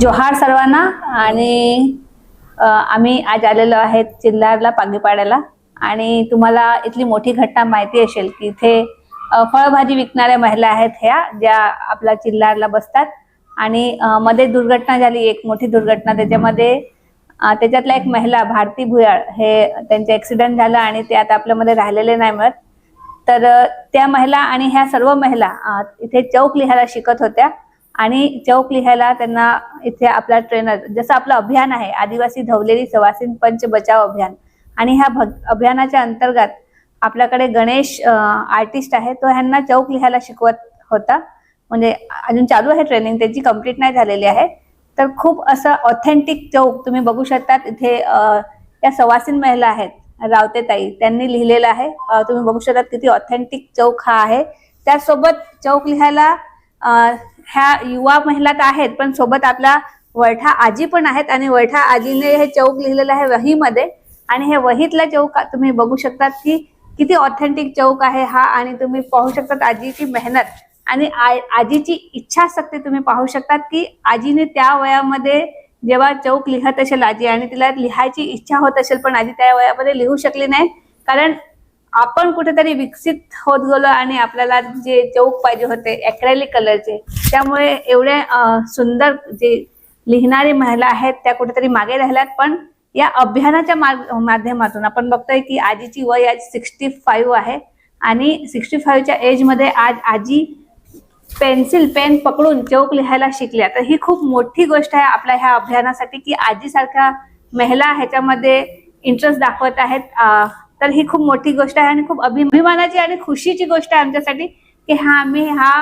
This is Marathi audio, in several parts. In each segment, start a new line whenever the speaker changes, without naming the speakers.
जोहार सर्वांना आणि आम्ही आज आलेलो आहेत चिल्लारला पागीपाड्याला. आणि तुम्हाला इथली मोठी घटना माहिती असेल की इथे फळभाजी विकणाऱ्या महिला आहेत ह्या ज्या आपल्या चिल्लारला बसतात. आणि मध्ये दुर्घटना झाली एक मोठी दुर्घटना. त्याच्यामध्ये त्याच्यातला एक महिला भारती भुयाळ हे त्यांचे ऍक्सिडेंट झालं आणि ते आता आपल्यामध्ये राहिलेले नाही मिळत. तर त्या महिला आणि ह्या सर्व महिला इथे चौक लिहायला शिकत होत्या. आणि चौक लिहायला त्यांना इथे आपला ट्रेनर जसं आपलं अभियान आहे आदिवासी धवलेली सवासीन पंच बचाव अभियान. आणि ह्या भग- अभियानाच्या अंतर्गत आपल्याकडे गणेश आर्टिस्ट आहे तो ह्यांना चौक लिहायला शिकवत होता. म्हणजे अजून चालू आहे ट्रेनिंग त्याची कंप्लीट नाही झालेली आहे. तर खूप असं ऑथेंटिक चौक तुम्ही बघू शकतात. इथे या सवासीन महिला आहेत रावतेताई त्यांनी लिहिलेलं आहे. तुम्ही बघू शकतात किती ऑथेंटिक चौक हा आहे. त्यासोबत चौक लिहायला ह्या युवा महिला तर आहेत पण सोबत आपला वैठा आजी पण आहेत आणि वैठा आजीने हे चौक लिहिलेलं आहे वहीमध्ये. आणि हे वहीतला चौक तुम्ही बघू शकतात की किती ऑथेंटिक चौक आहे हा आणि तुम्ही पाहू शकतात आजीची मेहनत. आणि आजीची इच्छाशक्ती तुम्ही पाहू शकतात की आजीने त्या वयामध्ये जेव्हा चौक लिहत असेल आजी आणि तिला लिहायची इच्छा होत असेल पण आजी त्या वयामध्ये लिहू शकली नाही. कारण आपण कुठेतरी विकसित होत गेलो आणि आपल्याला जे चौक पाहिजे होते अॅक्रेलिक कलरचे त्यामुळे एवढे सुंदर जे लिहिणारी महिला आहेत त्या कुठेतरी मागे राहिल्यात. पण या अभियानाच्या माध्यमातून आपण बघतोय की आजीची वय आज सिक्स्टी फाईव्ह आहे आणि सिक्स्टी फाईव्हच्या एजमध्ये आज आजी पेन्सिल पेन पकडून चौक लिहायला शिकल्या तर ही खूप मोठी गोष्ट आहे आपल्या ह्या अभियानासाठी की आजीसारख्या महिला ह्याच्यामध्ये इंटरेस्ट दाखवत आहेत. तर ही खूप मोठी गोष्ट आहे आणि खूप अभिमानाची आणि खुशीची गोष्ट आहे आमच्यासाठी की हा आम्ही हा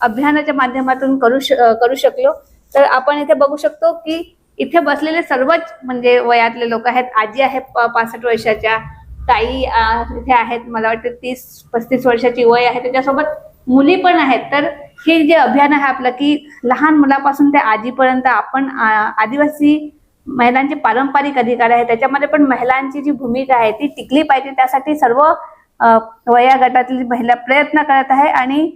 अभियानाच्या माध्यमातून करू श करू शकलो. तर आपण इथे बघू शकतो की इथे बसलेले सर्वच म्हणजे वयातले लोक आहेत. आजी आहे पासष्ट वर्षाच्या ताई इथे आहेत. मला वाटतं तीस पस्तीस वर्षाची वय आहे. त्याच्यासोबत मुली पण आहेत. तर हे जे अभियान आहे आपलं की लहान मुलापासून ते आजीपर्यंत आपण आदिवासी महिलांचे पारंपरिक अधिकार आहे त्याच्यामध्ये पण महिलांची जी भूमिका आहे ती टिकली पाहिजे. त्यासाठी सर्व अं, वया गटातील महिला प्रयत्न करत आहे. आणि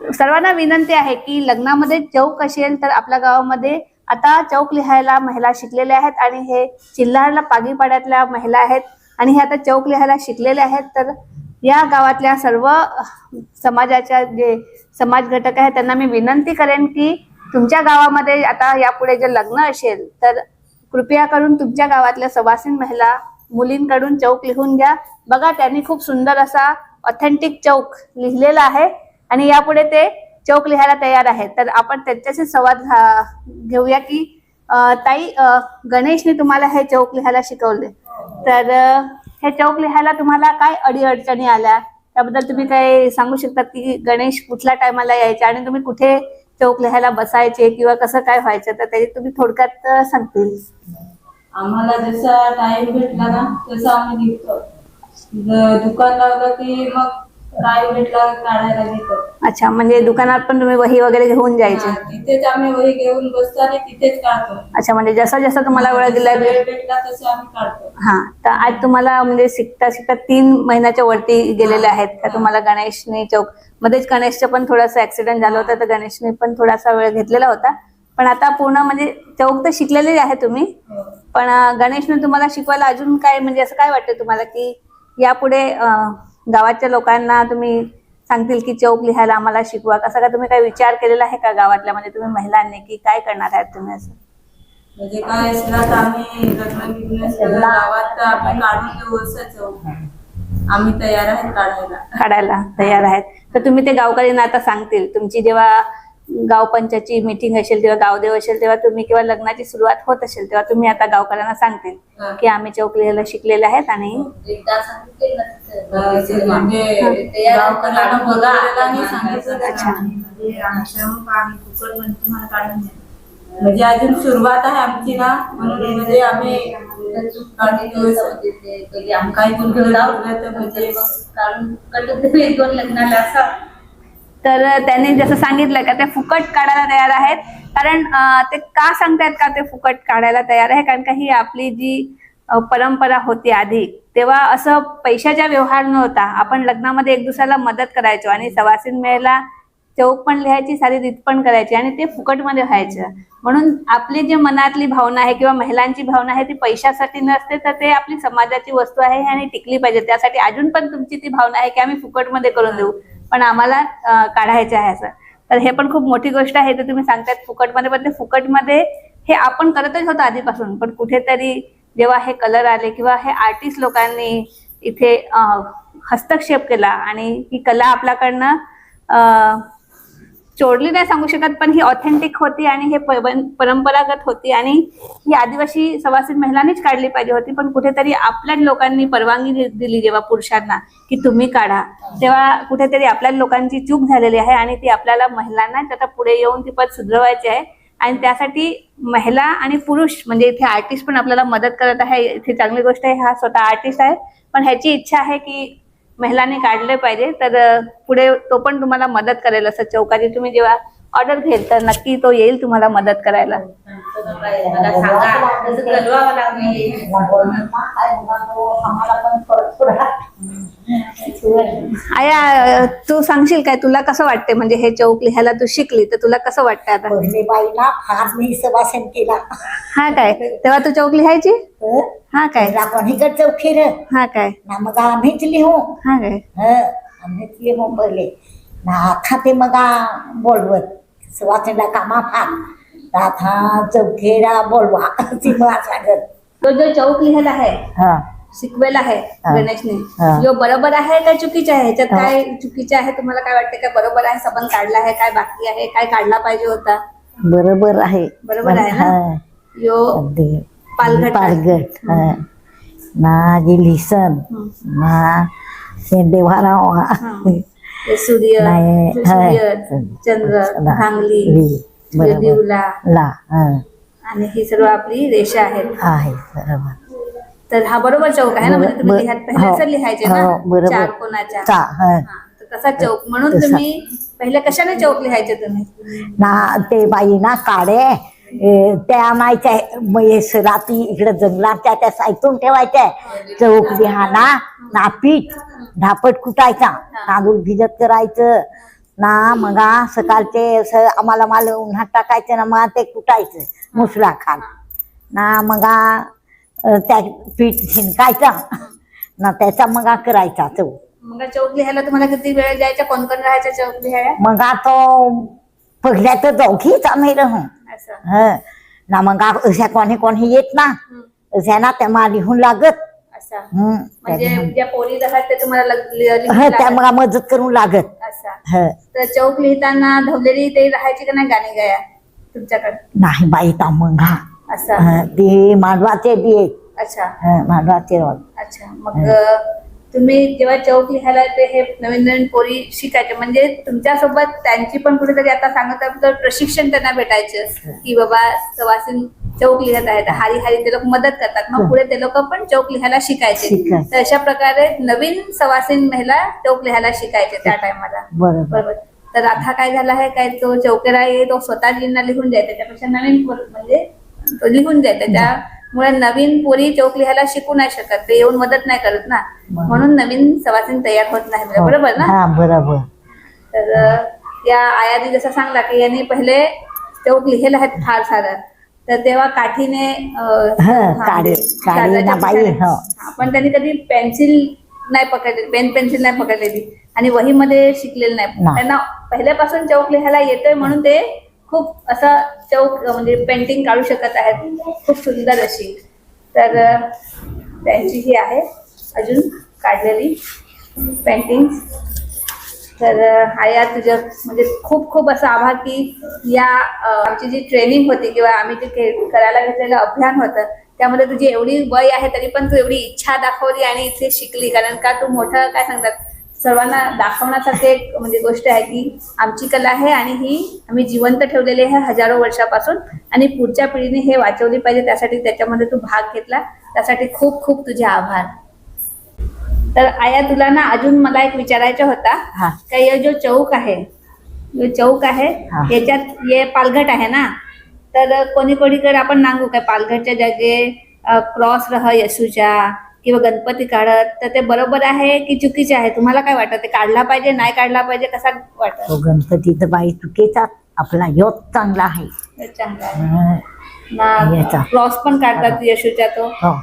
सर्वांना विनंती आहे की लग्नामध्ये चौक असेल तर आपल्या गावामध्ये आता चौक लिहायला महिला शिकलेल्या आहेत. आणि हे चिल्हारला पागीपाड्यातल्या महिला आहेत. आणि हे आता चौक लिहायला शिकलेल्या आहेत. तर या गावातल्या सर्व समाजाच्या जे समाज घटक आहेत त्यांना मी विनंती करेन की तुमच्या गावामध्ये आता यापुढे जर लग्न असेल तर कृपया करून तुमच्या गावातल्या सवासीन महिला मुलींकडून चौक लिहून घ्या. बघा त्यांनी खूप सुंदर असा ऑथेंटिक चौक लिहिलेला आहे आणि यापुढे ते चौक लिहायला तयार आहेत. तर आपण त्यांच्याशी संवाद घेऊया की ताई गणेशने तुम्हाला हे चौक लिहायला शिकवले. तर हे चौक लिहायला तुम्हाला काय अडीअडचणी आल्या? त्याबद्दल तुम्ही काय सांगू शकतात की गणेश कुठल्या टायमाला यायचे आणि तुम्ही कुठे चौक लिहायला बसायचे किंवा कसं काय व्हायचं तर त्याची तुम्ही थोडक्यात सांगतील.
आम्हाला जसा टाइम भेटला ना तसा आम्ही निघतो. दुकान लावलं की मग काढायला घेतो
अच्छा म्हणजे दुकानात पण तुम्ही वही वगैरे घेऊन जायचे?
हा, तिथेच आम्ही वही घेऊन बसतो आणि तिथेच काढतो.
अच्छा म्हणजे जसा जसा तुम्हाला वेळ दिला
तसे आम्ही काढतो.
हा तर आज तुम्हाला म्हणजे शिकता शिकता तीन महिन्याच्या वरती गेलेले आहेत का? तुम्हाला गणेशने चौक मध्येच गणेशचं पण थोडंसं ऍक्सिडेंट झालं होतं तर गणेशने पण थोडासा वेळ घेतलेला होता. पण आता पूर्ण म्हणजे चौक तर शिकलेले आहे तुम्ही.
हो.
पण अं, गणेशने तुम्हाला शिकवायला अजून काय म्हणजे असं काय वाटतं तुम्हाला की यापुढे अं, गावाच्या लोकांना तुम्ही सांगतील की चौक लिहायला आम्हाला शिकवा. कसा का तुम्ही काय विचार केलेला आहे का गावातल्या? म्हणजे तुम्ही महिलांनी की काय करणार आहेत तुम्ही असं?
म्हणजे काय असलं तर आम्ही गावात आम्ही काढून देऊ असं चौक. आम्ही तयार आहेत काढायला.
काढायला तयार आहेत. तर तुम्ही ते गावकऱ्यांना आता सांगतील. तुमची जेव्हा गाव पंचायतची मीटिंग असेल तेव्हा गावदेव असेल तेव्हा तुम्ही किंवा लग्नाची सुरुवात होत असेल तेव्हा तुम्ही आता गावकऱ्यांना सांगतील. की आम्ही चौक लिहायला शिकलेले आहेत आणि
म्हणजे. म्हणजे म्हणजे. म्हणजे अजून सुरुवात आहे आमची ना म्हणून म्हणजे आम्ही काही म्हणजे
दोन लग्नाला असं.
तर त्यांनी जसं सांगितलं का ते फुकट काढायला तयार आहेत. कारण ते का सांगतायत का ते फुकट काढायला तयार आहे? कारण का ही आपली जी परंपरा होती आधी तेव्हा असं पैशाचा व्यवहार नव्हता. आपण लग्नामध्ये एक दुसऱ्याला मदत करायचो आणि सवासीन मेळला चौक पण लिहायची सारी रीत पण करायची आणि ते फुकटमध्ये व्हायचं. म्हणून आपली जी मनातली भावना आहे किंवा महिलांची भावना आहे ती पैशासाठी नसते तर ते आपली समाजाची वस्तू आहे आणि टिकली पाहिजे. त्यासाठी अजून पण तुमची ती भावना आहे की आम्ही फुकटमध्ये करून देऊ. पण आम्हाला काढायचं आहे असं. तर हे पण खूप मोठी गोष्ट आहे तर तुम्ही सांगतायत फुकटमध्ये पण ते फुकटमध्ये हे आपण करतच होतो आधीपासून. पण कुठेतरी जेव्हा हे कलर आले किंवा हे आर्टिस्ट लोकांनी इथे हस्तक्षेप केला आणि ही कला आपल्याकडनं चोरली नाही सांगू शकत पण ही ऑथेंटिक होती आणि हे परंपरागत होती आणि ही आदिवासी सवासित महिलांनीच काढली पाहिजे होती पण कुठेतरी आपल्याच लोकांनी परवानगी दिली जेव्हा पुरुषांना की तुम्ही काढा. तेव्हा कुठेतरी आपल्या लोकांची चूक झालेली आहे आणि ती आपल्याला महिलांना त्याचा पुढे येऊन ती पद सुधरवायची आहे. आणि त्यासाठी महिला आणि पुरुष म्हणजे इथे आर्टिस्ट पण आपल्याला मदत करत आहे. इथे चांगली गोष्ट आहे हा स्वतः आर्टिस्ट आहे. पण ह्याची इच्छा आहे की महिलांनी काढले पाहिजे. तर पुढे तो पण तुम्हाला मदत करेल असं. चौकाची तुम्ही जेव्हा ऑर्डर घेल तर नक्की तो येईल तुम्हाला मदत करायला. आया तू सांगशील काय? तुला कसं वाटते म्हणजे हे चौक लिहायला तू शिकली तर तुला कसं वाटतं आता?
बाईला फार मी सभासन केला.
हा काय? तेव्हा तू चौक लिहायची?
हं?
काय?
मला कोणीकडे चौकीर
हा काय?
ना मग आम्हीच लिहू.
हा काय?
हं, आम्हीच लिहू पहिले. ना आता ते मग बोलवत. सुवासिंदा कामा फार आता चौकीरा बोलवा ती मला सांगत
तो जो चौक लिहिला आहे
हा
शिकवेल आहे
हा.
गणेशने
हा.
जो बरोबर आहे का चुकीचा आहे ह्याच्यात
हा.
काय चुकीचं आहे तुम्हाला काय वाटतं काय बरोबर आहे सबंध काढला आहे काय बाकी आहे काय काढला पाहिजे होता
बरोबर आहे
बरोबर आहे ना?
हं,
यो
अगदी
पालघट आहे.
पालघट हं. ना गिलिसन
हं.
ना
हं. सूर्य सूर्य
हं.
चंद्र. भांगली. दिवला
हं.
आणि ही सर्व आपली रेषा आहेत
आहे बरोबर
तर हा बरोबर चौक आहे ना म्हणजे तुम्ही
बर-
लिहात पहिले
हो.
लिहायचे
हो,
ना
बरोबर.
चार कोणाच्या
हं.
हा, तसा चौक म्हणून. तुम्ही पहिले कशाने चौक लिहायचे तुम्ही
ना ते बाई ना ए, त्या आणायच्या महेश रात्री इकडे जंगलाच्या त्या सायतून ठेवायच्या. चौक बिहाना ना पीठ ढापट कुटायचा. तांदूळ भिजत करायचं. ना मग सकाळचे असं आम्हाला माल उन्हात टाकायचं ना मग ते कुटायचं मुसला खाल. ना मग त्या पीठ झिंकायचा ना त्याचा मग करायचा चौक
मग चौक लिहायला तुम्हाला किती वेळ द्यायचा? कोण कोण राहायचा चौक लिहायला
मग तो पहिल्या तर दोघीच आम्ही राहू. हं. ना मग अशा कोणी कोणी येत ना अशा ना त्या मला लिहून लागत.
म्हणजे
त्या-
ज्या पोरी राहतात ते तुम्हाला लग- लि- लिहून
त्या
लागत.
मग मदत करून लागत. हं.
तर चौक लिहिताना धवलेली ते राहायची का नाही गाणी गाया? तुमच्याकडे?
नाही बाई ता मग हा.
असं.
ते मांडवाचे दे.
अच्छा.
मांडवाचे.
अच्छा. मग तुम्ही जेव्हा चौक लिहायला ते हे नवीन नवीन पोरी शिकायचे. म्हणजे तुमच्यासोबत त्यांची पण कुठेतरी आता सांगत तर प्रशिक्षण त्यांना भेटायचं. की बाबा सवासीन चौक लिहत आहेत हारी हारी ते लोक मदत करतात. मग
हो.
पुढे ते लोक पण चौक लिहायला शिकायचे. तर अशा प्रकारे नवीन सवासीन महिला चौक लिहायला शिकायचे त्या टायमाला
बरोबर.
तर आता काय झालं आहे काय तो चौकेरा आहे तो स्वतः लिहिणं लिहून द्याय त्याच्यापेक्षा नवीन म्हणजे तो लिहून द्याय त्याच्यामुळे नवीन पोरी चौक लिहायला शिकू नाही शकत. ते येऊन मदत नाही करत ना. म्हणून नवीन सवासीन तयार होत नाही. बरोबर ना?
हा बरोबर.
तर या आयादी जसं सांगला की यांनी पहिले चौक लिहिलं आहेत फार सारं. तर तेव्हा काठीने अं,
हं,
हा,
काढे-
म्हणजे
काढे ना
कागदाच्या
बाई,
पिठाने-
हो.
हा, पण त्यांनी कधी पेन्सिल नाही पकडली पेन पेन्सिल नाही पकडलेली. आणि वहीमध्ये शिकलेलं नाही.
नाही.
त्यांना पहिल्यापासून चौक लिहायला येतोय म्हणून ते खूप असं चौक म्हणजे पेंटिंग काढू शकत आहेत. खूप सुंदर अशी. तर त्यांची ही आहे अजून काढलेली पेंटिंग तर आया तुझ्या म्हणजे खूप खूप असं आभार की या आमची जी ट्रेनिंग होती किंवा आम्ही जे करायला घेतलेलं अभियान होतं त्यामध्ये तुझी एवढी वय आहे तरी पण तू एवढी इच्छा दाखवली आणि इथे शिकली. कारण का तू मोठं काय सांगतात? सर्वांना दाखवण्यासारखी एक म्हणजे गोष्ट आहे की आमची कला आहे आणि ही आम्ही जिवंत ठेवलेली आहे हजारो वर्षापासून आणि पुढच्या पिढीने हे वाचवली पाहिजे त्यासाठी त्याच्यामध्ये तू भाग घेतला. त्यासाठी खूप खूप तुझे आभार. तर आया तुला ना अजून मला एक विचारायचं होता.
हा.
का ये जो चौक आहे जो चौक आहे
हा.
याच्यात ये पालघट आहे ना? तर कोणी कोणीकडे आपण नांगू काय पालघटच्या जागे क्रॉस रह येसूच्या किंवा गणपती काढत तर ते बरोबर आहे की चुकीचे आहे? तुम्हाला काय वाटतं? ते काढला पाहिजे नाही काढला पाहिजे? कसा वाटत?
तो गणपती तर बाई चुकीचा आपला योग चांगला आहे.
चांगला आहे.
हं.
ना
याचा.
क्रॉस पण काढतात येशूच्या तो.
हो.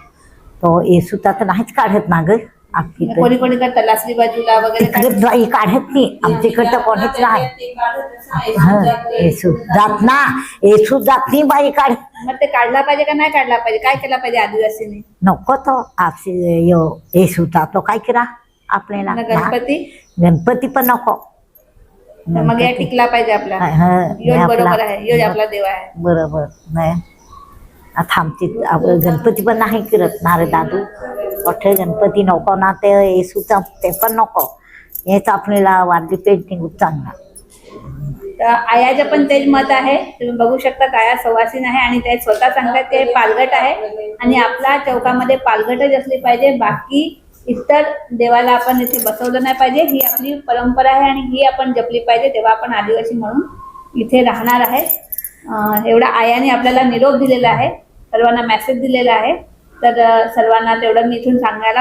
तो तर नाहीच काढत ना ग.
कोणी कोणी करतात लासली बाजूला वगैरे
काढत नाही. आमच्याकडे कोणीच नाही. हं,
जाते.
येसू जात ना. येसू जात नाही बाई काढ.
मग ते काढला पाहिजे का नाही काढला पाहिजे? काय केला पाहिजे आदिवासीने?
नको तो. आपसे यो येसूचा तो काय करा आपल्याला.
गणपती?
गणपती पण नको.
मग या टिकला पाहिजे आपला. बरोबर आहे. आपला देव आहे.
बरोबर नाही. आता गणपती पण नाही करत. नारे दादू मोठे गणपती नको ना ते येसूचा ते पण नको. हेच आपल्याला वारली पेंटिंग चांगला.
तर आयाचं पण तेच मत आहे. तुम्ही बघू शकता आया सवासीन आहे आणि ते स्वतः सांगतात ते पालघट आहे. आणि आपला चौकामध्ये पालघटच असली पाहिजे. बाकी इतर देवाला आपण इथे बसवलं नाही पाहिजे. ही आपली परंपरा आहे आणि ही आपण जपली पाहिजे. तेव्हा आपण आदिवासी म्हणून इथे राहणार आहे. एवढा आयाने आपल्याला निरोप दिलेला आहे. सर्वांना मेसेज दिलेला आहे. तर सर्वांना तेवढं मी इथून सांगायला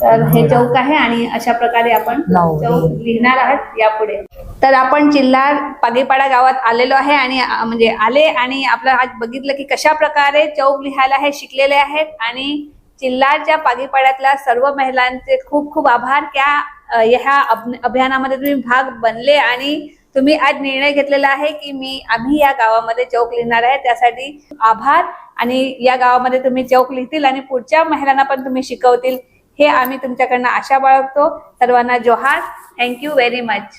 तर हे चौक आहे आणि अशा प्रकारे आपण. चौक लिहिणार आहात यापुढे. तर आपण चिल्लार पागेपाडा गावात आलेलो आहे आणि म्हणजे आले आणि आपलं आज बघितलं की कशा प्रकारे चौक लिहायला हे शिकलेले आहेत आणि चिल्लारच्या पागेपाड्यातल्या सर्व महिलांचे खूप खूप आभार. त्या ह्या अभ- अभियानामध्ये तुम्ही भाग बनले आणि तुम्ही आज निर्णय घेतलेला आहे की मी आम्ही या गावामध्ये चौक लिहिणार आहे. त्यासाठी आभार. आणि या गावामध्ये तुम्ही चौक लिहितील आणि पुढच्या महिलांना पण तुम्ही शिकवतील. हे आम्ही तुमच्याकडनं आशा बाळगतो. सर्वांना जोहार. Thank you very much